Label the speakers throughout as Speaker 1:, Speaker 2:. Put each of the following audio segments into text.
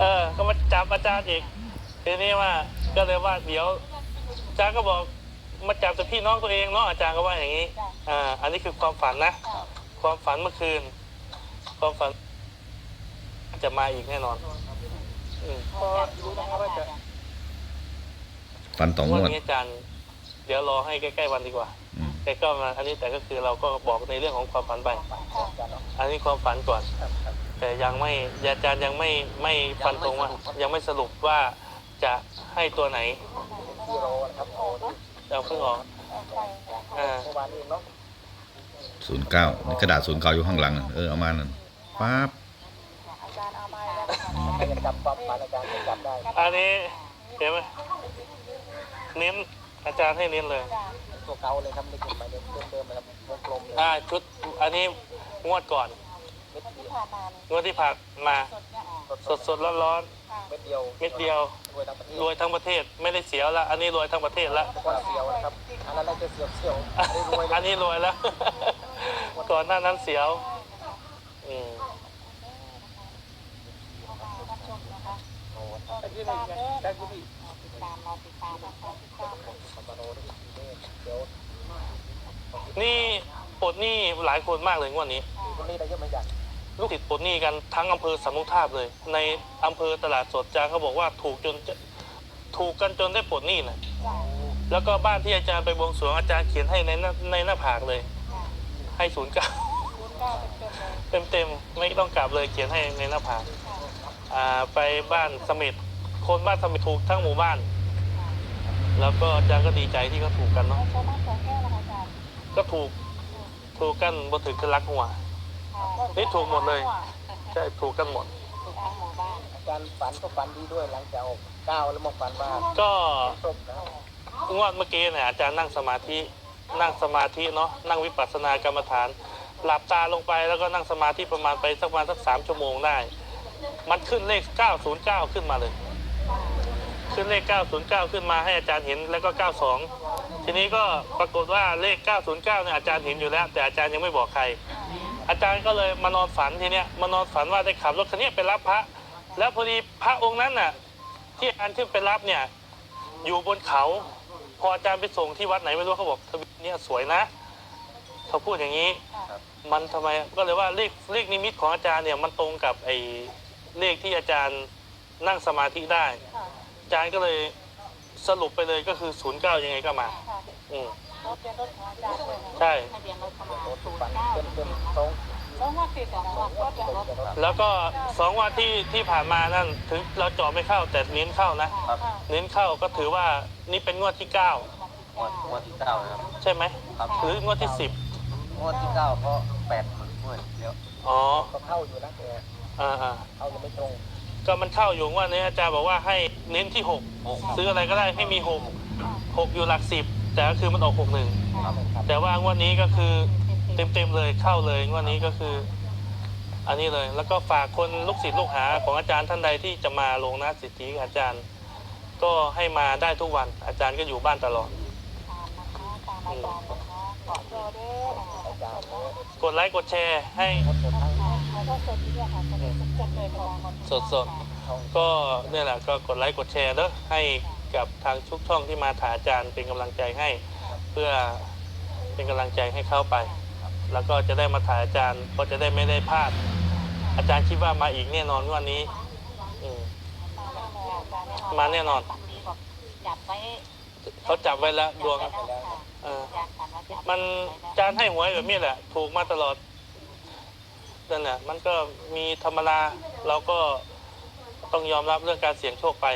Speaker 1: เออ ก็มาจับอาจารย์อีกทีนี้ว่าก็เลยว่าเดี๋ยวอาจารย์ก็บอกมาจับแต่พี่น้องตัวเองเนาะอาจารย์ก็ว่าอย่างนี้อ่าอันนี้คือความฝันนะ ความฝันเมื่อคืน ความฝัน จะมาอีกแน่นอนอืม
Speaker 2: พอรู้นะครับว่าจะ
Speaker 3: ฟันต่อง
Speaker 1: วัน
Speaker 3: วด
Speaker 1: นี้อาจารย์เดี๋ยวรอให้ใกล้ๆวันดีกว่า
Speaker 3: อืม
Speaker 1: แต่ก็มาอันนี้แต่ก็คือเราก็บอกในเรื่องของความฝันไป
Speaker 2: อาจารย์เนาะ
Speaker 1: อันนี้ความฝันก่อน
Speaker 2: ครับครับ
Speaker 1: แต่ยังไม่อาจารย์ยังไม่ไม่ฟันตรงว่ายังไม่สรุปว่าจะให้ตัวไหน
Speaker 2: ที่รอนะครับโอ้ที่
Speaker 1: จะเอาเพิ่งออกอ่า
Speaker 2: เมื่อวานนี้เนาะ
Speaker 3: ศูนย์เก้านี่กระดาษศูนย์เก้าอยู่ข้างหลังอะเออเอามานั่นปั๊บ
Speaker 2: ใครจะจับความฝันอาจารย์จะจับได้
Speaker 1: อันนี้เห็นไหมเน้นอาจารย์ให้เน้นเลย
Speaker 2: ตัวเก่าเลยครับไม่ขึ้นมาเดิมเดิมๆนะครับวงกลมเลย
Speaker 1: อ่าชุดอันนี้งวดก่อน
Speaker 2: เม็ดเดียว
Speaker 1: งวดที่ผ่านมาสดสดร้อนร้อน
Speaker 2: เม็ดเดียว
Speaker 1: ๆเม็ดเดียว
Speaker 2: รวยทั้งประเทศ
Speaker 1: รวยทั้งประเทศไม่ได้เสียวละอันนี้รวยทั้งประเทศละ
Speaker 2: ก็เสียวนะครับอันนั้นน่าจะเสียวเสียวอันนี้รวย
Speaker 1: อันนี้รวยแล้ว ก่อนหน้านั้นเสียวอืม
Speaker 2: โอ้แต่ที่นี่ได้ที่นี่เดี๋ยว
Speaker 1: นี่ปลดหนี้หลายคนมากเลยงวดนี้
Speaker 2: คนนี้ได้เยอะเหมือนกัน
Speaker 1: ลูกศิษย์ปลดหนี้กันทั้งอำเภอสามมุกทาบเลย ในอำเภอตลาดสดจางเขาบอกว่าถูกจนจะถูกกันจนได้ปลดหนี้นะแล้วก็บ้านที่อาจารย์ไปบวงสรวงอาจารย์เขียนให้ในหน้าในหน้าผากเลย ให้ศูนย์เก้าเต็มเต็มๆไม่ต้องกลับเลยเขียนให้ในหน้าผากอ่าไปบ้านเสม็ดคนบ้านเสม็ดถูกทั้งหมู่บ้าน แล้วก็อาจารย์ก็ดีใจที่เขาถูกกันเนาะก็ถูกถูกกันบ่ถึงกันรักหัว นี่ถูกหมดเลย ใช่ถูกกันหมด
Speaker 2: อาจารย์ฝันก็ฝันดีด้วยหลังจากออกก้าวแล้วมาฝันว่า
Speaker 1: ก็
Speaker 2: ศพนะ
Speaker 1: งวดเมื่อกี้เนี่ยอาจารย์นั่งสมาธินั่งสมาธิเนาะนั่งวิปัสสนากรรมฐาน หลับตาลงไปแล้วก็นั่งสมาธิประมาณไปสักประมาณสักสามชั่วโมงได้ มันขึ้นเลข 909 ขึ้นมาเลย ขึ้นเลข 909 ขึ้นมาให้อาจารย์เห็นแล้วก็ 92 ทีนี้ก็ปรากฏว่าเลข 909เนี่ยอาจารย์เห็นอยู่แล้ว แต่อาจารย์ยังไม่บอกใคร อาจารย์ก็เลยมานอนฝันทีเนี้ยมานอนฝันว่าได้ขับรถคันนี้ไปรับพระ แล้วพอดีพระองค์นั้นน่ะ ที่อาจารย์ขึ้นไปรับเนี่ย อยู่บนเขา พออาจารย์ไปส่งที่วัดไหนไม่รู้เขาบอกทะเบียนเนี่ยสวยนะ เขาพูดอย่างนี้ มันทำไมก็เลยว่าเลขเลขนิมิตของอาจารย์เนี่ยมันตรงกับไอ้เลขที่อาจารย์นั่งสมาธิได้ อาจารย์ก็เลยสรุปไปเลยก็คือศูนย์เก้ายังไงก็มา อืม ใช่
Speaker 2: รถฝันเต็มเต็มๆตรง
Speaker 1: แล้วก็สองวันที่ที่ผ่านมานั่นถึงเราเจาะไม่เข้าแต่เน้นเข้านะ
Speaker 4: ครับ
Speaker 1: เน้นเข้าก็ถือว่านี่เป็นงวดที่เก้าง
Speaker 4: วดงวดที่เก้านะครับ
Speaker 1: ใช่ไหม
Speaker 4: ครับ
Speaker 1: หรืองวดที่สิบ
Speaker 4: งวดที่เก้าเพราะแปดหมื่นงวดเดียว
Speaker 1: อ๋อ
Speaker 2: ก็เข้าอยู่นะแต่
Speaker 1: อ่าอ่า
Speaker 2: เข้ายังไม่ตรง
Speaker 1: ก็มันเข้าอยู่งว่านี้อาจารย์บอกว่าให้เน้นที่หก
Speaker 4: หก
Speaker 1: ซื้ออะไรก็ได้ให้มีหกหกอยู่หลักสิบ แต่ก็คือมันออกหกหนึ่ง
Speaker 2: ครับครับ
Speaker 1: แต่ว่างวดนี้ก็คือเต็มเต็มๆเลยเข้าเลยงวดนี้ก็คือ อันนี้เลย แล้วก็ฝากคนลูกศิษย์ลูกหาของอาจารย์ท่านใดที่จะมาลงนะสิทธิอาจารย์ ก็ให้มาได้ทุกวัน อาจารย์ก็อยู่บ้านตลอด
Speaker 2: อาจารย์เนี่ย
Speaker 1: กดไลค์กดแชร์ให้
Speaker 2: หมดหมดทั้ง
Speaker 1: สดสดๆก็เนี่ยแหละก็กดไลค์กดแชร์เด้อให้ กับทางทุกช่องที่มาถ่ายอาจารย์เป็นกำลังใจให้ เพื่อเป็นกำลังใจให้เข้าไป แล้วก็จะได้มาถ่ายอาจารย์ก็จะได้ไม่ได้พลาด อาจารย์คิดว่ามาอีกแน่นอนงวันนี้อืมมาแน่นอน
Speaker 5: จับไว้
Speaker 1: เขาจับไว้แล้วดวง
Speaker 5: แล้วค่ะ
Speaker 1: เออ
Speaker 5: จากกันว่าจะ
Speaker 1: มันอาจารย์ให้หวยแบบนี้แหละ ถูกมาตลอดนั่นแหละมันก็มีธรรมดาเราก็ต้องยอมรับเรื่องการเสี่ยงโชคไป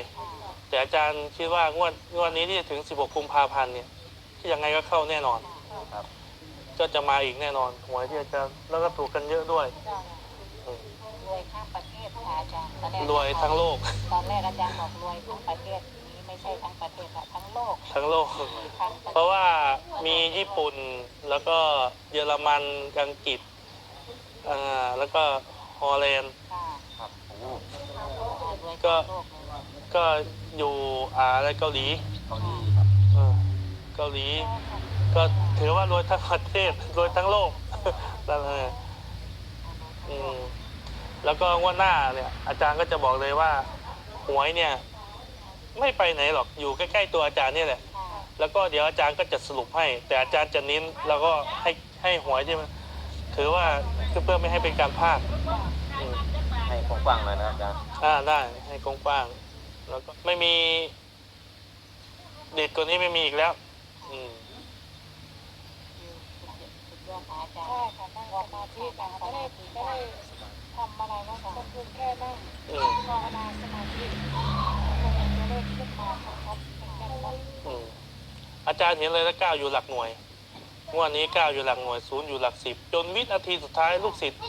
Speaker 1: แต่อาจารย์คิดว่างวดงวดนี้ที่จะถึง 16 กุมภาพันธ์เนี่ยที่ยังไงก็เข้าแน่นอน
Speaker 4: ครับ
Speaker 1: ก็จะมาอีกแน่นอนหวยที่อาจารย์แล้วก็ถูกกันเยอะด้วยอืม
Speaker 5: รวยข้ามประเทศค่ะอาจารย์ตอนแก
Speaker 1: รวยทั้งโลก
Speaker 5: ตอนแรกอาจารย์บอกรวยทั้งประเทศนี้ไม่ใช่ทั้งประเทศค่ะทั้งโลก
Speaker 1: ทั้งโลก
Speaker 5: ทั้งประ
Speaker 1: เพราะว่ามีญี่ปุ่นแล้วก็เยอรมันอังกฤษอ่าแล้วก็ฮอลแลนด์
Speaker 5: ค่ะ
Speaker 4: ครับโอ้โห
Speaker 5: รวย
Speaker 1: ก็
Speaker 5: ทั้งโลกเลย
Speaker 1: ก็อยู่อ่าอะไรเกาหลี
Speaker 4: เกาหลีครับ
Speaker 1: เออเกาหลี ก็ถือว่ารวยทั้งประเทศรวยทั้งโลกนั่นเองอืมแล้วก็งวดหน้าเนี่ย อาจารย์ก็จะบอกเลยว่าหวยเนี่ย ไม่ไปไหนหรอกอยู่ใกล้ๆตัวอาจารย์เนี่ยแหละ
Speaker 5: ค่ะ
Speaker 1: แล้วก็เดี๋ยวอาจารย์ก็จะสรุปให้ แต่อาจารย์จะเน้นแล้วก็ให้ให้หวยที่มันถือว่าคือเพื่อไม่ให้เป็นการพลาดอืม
Speaker 4: ให้กว้างๆหน่อยนะครับอาจารย์
Speaker 1: อ่าได้ให้กว้างๆ แล้วก็ไม่มีเด็ดกว่านี้ไม่มีอีกแล้ว อืม
Speaker 5: สุดยอดค่ะอาจารย์
Speaker 6: ใช่ค่ะนั่งสมาธิค่ะไม่ได้ไม่ได้ทำอะไรนะคะก็คือแค่นั่งภาวนาสมาธิคงจะได้ขึ้นมาชัดๆแน่นๆ
Speaker 1: อืมอาจารย์เห็นเลยแล้วก้าวอยู่หลักหน่วยงวดนี้ก้าวอยู่หลักหน่วยศูนย์อยู่หลักสิบจนวินาทีสุดท้ายลูกศิษย์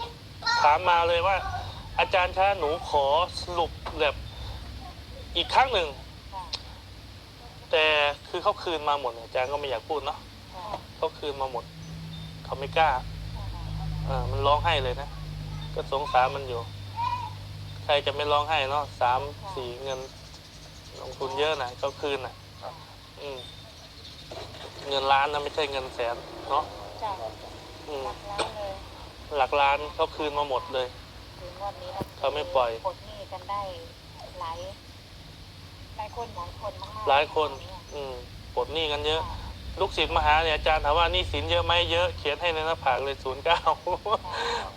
Speaker 1: ถามมาเลยว่า อาจารย์คะหนูขอสรุปแบบ อีกครั้งหนึ่ง
Speaker 5: ค่ะ
Speaker 1: แต่คือเขาคืนมาหมดอาจารย์ก็ไม่อยากพูดเนาะ
Speaker 5: ค่ะ
Speaker 1: เขาคืนมาหมดเขาไม่กล้าอ่ามันร้องไห้เลยนะ ก็สงสารมันอยู่ ใครจะไม่ร้องไห้เนาะสามสี่เงินลงทุนเยอะนะเขาคืนนะอืมเงินล้านนะไม่ใช่เงินแสนเนาะ
Speaker 6: จาก
Speaker 1: อืม
Speaker 6: หลักล้านเลย
Speaker 1: หลักล้านเขาคืนมาหมดเลย
Speaker 5: ถึงวันนี้เรา
Speaker 1: เขาไม่ปล่อย
Speaker 5: ปลดหนี้กันได้หลาย
Speaker 6: หลายคน
Speaker 5: หลายคนมากๆ
Speaker 1: หลายคน
Speaker 5: เย
Speaker 1: อืมปลดหนี้กันเยอะ
Speaker 5: ค่ะ
Speaker 1: ลูกศิษย์มาหาเนี่ยอาจารย์ถามว่าหนี่สินเยอะไหมเยอะเขียนให้ในหน้าผากเลยศูนย์เก้า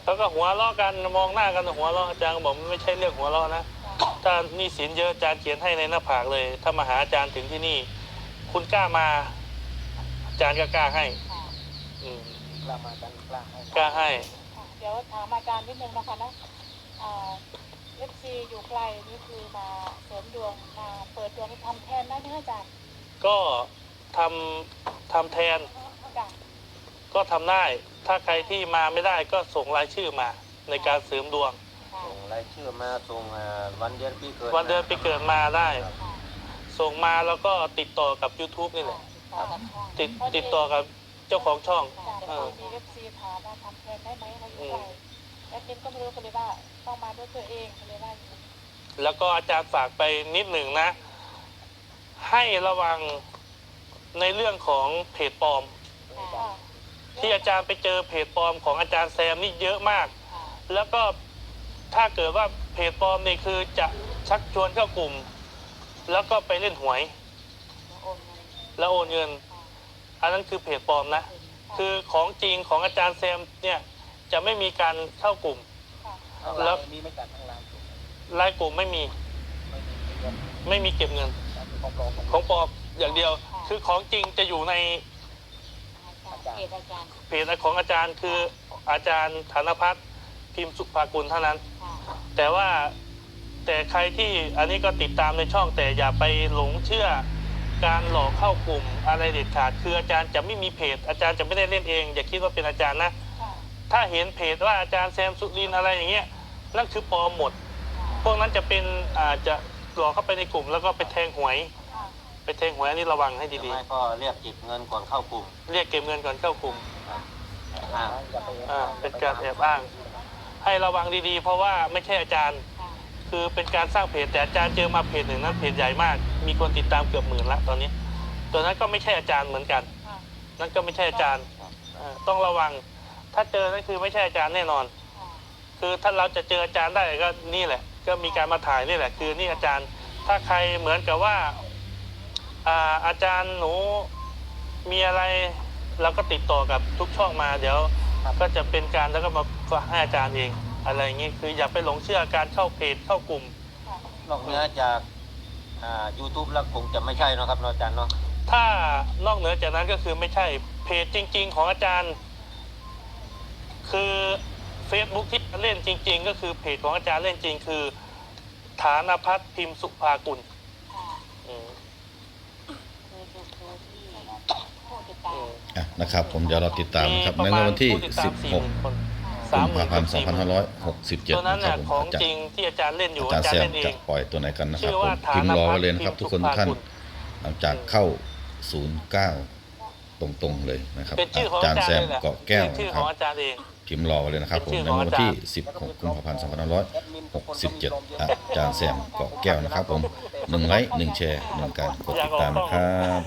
Speaker 1: แล้วก็หัวเราะกันมองหน้ากันหัวเราะอาจารย์ก็บอกมันไม่ใช่เรื่องหัวเราะนะถ้าหนี่สินเยอะอาจารย์เขียนให้ในหน้าผากเลย ถ้ามาหาอาจารย์ถึงที่นี่ คุณกล้ามา อาจารย์ก็กล้าให้
Speaker 5: ค่ะ
Speaker 1: อืม
Speaker 2: กล้ามากันกล้าให้
Speaker 1: กล้าให้
Speaker 6: ค่ะเดี๋ยวถามอาจารย์นิดนึงนะคะนะ เอฟซีอยู่ไกลนี่คือมาเสริมดวงมาเปิดดวงทำแทนได้ไหมคะอาจารย์
Speaker 1: ก็ทำทำแทน
Speaker 6: จ้ะ
Speaker 1: ก็ทำได้ ถ้าใครที่มาไม่ได้ก็ส่งรายชื่อมาในการเสริมดวง
Speaker 5: ค่ะ
Speaker 4: ส่งรายชื่อมาส่งอ่าวันเดือนปีเกิด
Speaker 1: วันเดือนปีเกิดมาได้
Speaker 5: ค่ะ
Speaker 1: ส่งมาแล้วก็ติดต่อกับ YouTube นี่แหละ
Speaker 5: ติดต่อกับช่อง
Speaker 1: ติดติดต่อกับเจ้าของช่อง
Speaker 6: จาก
Speaker 1: เออ
Speaker 6: มีเอฟซีถามว่าทำแทนได้ไหมเราอยู่ไกล แอดมินก็ไม่รู้ก็เลยว่าต้องมาด้วยตัวเองก็เลยว่าอย่างนี้
Speaker 1: แล้วก็อาจารย์ฝากไปนิดหนึ่งนะ ให้ระวังในเรื่องของเพจปลอม
Speaker 6: ค่ะ
Speaker 1: ที่อาจารย์ไปเจอเพจปลอมของอาจารย์แซมนี่เยอะมาก
Speaker 5: ค่ะ
Speaker 1: แล้วก็ถ้าเกิดว่าเพจปลอมนี่คือจะชักชวนเข้ากลุ่ม แล้วก็ไปเล่นหวย
Speaker 5: แล้วโอนเงิน
Speaker 1: แล้วโอนเงิน อันนั้นคือเพจปลอมนะ คือของจริงของอาจารย์แซมเนี่ย จะไม่มีการเข้ากลุ่ม
Speaker 2: ทาง
Speaker 1: แล้
Speaker 2: ไล
Speaker 1: ว
Speaker 2: น์มีไม่จัดทางไลน์
Speaker 1: รายกลุ่มไม่มี
Speaker 2: ไม่มีเงิน
Speaker 1: ไม่มีเก็บเงิน
Speaker 2: ของปลอม
Speaker 1: ของปลอมอย่างเดียว คือของจริงจะอยู่ใน
Speaker 5: อาจารย์เกตอาจารย์
Speaker 1: เพจของอาจารย์ คืออาจารย์ธนพัฒน์พิมพ์สุภากุลเท่านั้น
Speaker 5: ค่ะ
Speaker 1: แต่ว่าแต่ใครที่อันนี้ก็ติดตามในช่องแต่อย่าไปหลงเชื่อการหลอกเข้ากลุ่มอะไรเด็ดขาด คืออาจารย์จะไม่มีเพจ อาจารย์จะไม่ได้เล่นเอง อย่าคิดว่าเป็นอาจารย์นะ
Speaker 6: ค่ะ
Speaker 1: ถ้าเห็นเพจว่าอาจารย์แซมสุรินทร์อะไรอย่างเงี้ยนั่นคือปลอมหมด พวกนั้นจะเป็นอาจจะหลอกเข้าไปในกลุ่ม แล้วก็ไปแทงหวย
Speaker 6: ค่ะ
Speaker 1: ไปแทงหวยอันนี้ระวังให้
Speaker 4: หรือ
Speaker 1: ดี
Speaker 4: ไม่ก็เรียกเก็บเงินก่อนเข้ากลุ่ม
Speaker 1: ๆ เรียกเก็บเงินก่อนเข้ากลุ่ม
Speaker 4: อ่า
Speaker 2: อย่าไป
Speaker 1: อ่าเป็นการแอบอ้าง ให้ระวังดีๆ เพราะว่าไม่ใช่อาจารย์
Speaker 5: ค่ะ
Speaker 1: คือเป็นการสร้างเพจแต่อาจารย์เจอมาเพจหนึ่งนั้นเพจใหญ่มาก มีคนติดตามเกือบหมื่นละตอนนี้ตัวนั้นก็ไม่ใช่อาจารย์เหมือนกัน
Speaker 6: ค่ะ
Speaker 1: นั่นก็ไม่ใช่อาจารย์อ่าต้องระวัง ถ้าเจอนั่นคือไม่ใช่อาจารย์แน่นอน
Speaker 5: ค่ะ
Speaker 1: คือถ้าเราจะเจออาจารย์ได้ก็นี่แหละ ก็มีการมาถ่ายนี่แหละ คือนี่อาจารย์ ถ้าใครเหมือนกับว่าอ่าอาจารย์หนูมีอะไรเราก็ติดต่อกับทุกช่องมาเดี๋ยว ก็จะเป็นการแล้วก็มาฝากให้อาจารย์เอง อะไรอย่างนี้คืออย่าไปหลงเชื่อการเข้าเพจเข้ากลุ่ม
Speaker 4: นอกเหนือจากอ่า YouTube แล้วคงจะไม่ใช่เนอะครับเนาะอาจารย์เนาะ
Speaker 1: ถ้านอกเหนือจากนั้นก็คือไม่ใช่เพจจริง ๆ ของอาจารย์ คือ Facebook ที่เล่นจริง ๆ ก็คือเพจของอาจารย์เล่นจริง คือฐานพัฒน์พิมพ์สุภากุล
Speaker 5: ค่ะ
Speaker 1: อืม
Speaker 5: คือดูดูที่ผู้ติดตา
Speaker 1: อื
Speaker 5: ม
Speaker 1: ม
Speaker 3: อะนะครับผมเดี๋ยวเราติดตามนะครับ
Speaker 1: ป
Speaker 3: ใน
Speaker 1: ระมาณ
Speaker 3: วันที่
Speaker 1: ผู้ติดตามสี่หมื่นคน
Speaker 3: 16
Speaker 1: สาม
Speaker 3: กุม
Speaker 1: หมื่
Speaker 3: ภานพันธ์
Speaker 1: กับสี่หมื่น
Speaker 3: 2567
Speaker 1: ตัวนั้น
Speaker 3: นะครั
Speaker 1: น่ะ
Speaker 3: บผม
Speaker 1: ของ
Speaker 3: อาจาร
Speaker 1: จริ
Speaker 3: ย์
Speaker 1: งที่อาจารย์เล่นอยู่
Speaker 3: อาจาร
Speaker 1: อา
Speaker 3: ย์
Speaker 1: จาร
Speaker 3: แซ
Speaker 1: ย์
Speaker 3: ม
Speaker 1: เล่นเอ
Speaker 3: จะ
Speaker 1: ง
Speaker 3: ปล่อยตัวไหนกันนะครับ
Speaker 1: ชื่อ
Speaker 3: ผ
Speaker 1: ว่าม
Speaker 3: พิมพ์รอไว้เลย
Speaker 1: ฐานพัฒน์
Speaker 3: นะครับ ทุกคน
Speaker 1: พิมพ์
Speaker 3: ทุกท่าน
Speaker 1: สุภากุล
Speaker 3: หลังจากเข้า 09 ตรงๆเลยนะครับ
Speaker 1: เป็นชื่อของ
Speaker 3: อาจาร
Speaker 1: อา
Speaker 3: ย์
Speaker 1: จาร
Speaker 3: แซ
Speaker 1: ย์
Speaker 3: ม
Speaker 1: เลยแหละ
Speaker 3: เกาะแก้ว
Speaker 1: เป็นชื่อ
Speaker 3: นะ
Speaker 1: ข
Speaker 3: ค
Speaker 1: อ
Speaker 3: รับ
Speaker 1: งอาจารย์เอง
Speaker 3: พิมพ์รอไว้เลยนะครับผม
Speaker 1: เป็นชื่อ
Speaker 3: ใน
Speaker 1: ของ
Speaker 3: วัน
Speaker 1: อาจารย์
Speaker 3: ที่ 16กุมภาพันธ์2567อาจารย์แซมเกาะแก้วนะครับผมหนึ่งไลค์หนึ่งแชร์หนึ่งการกดติดตามนะครับ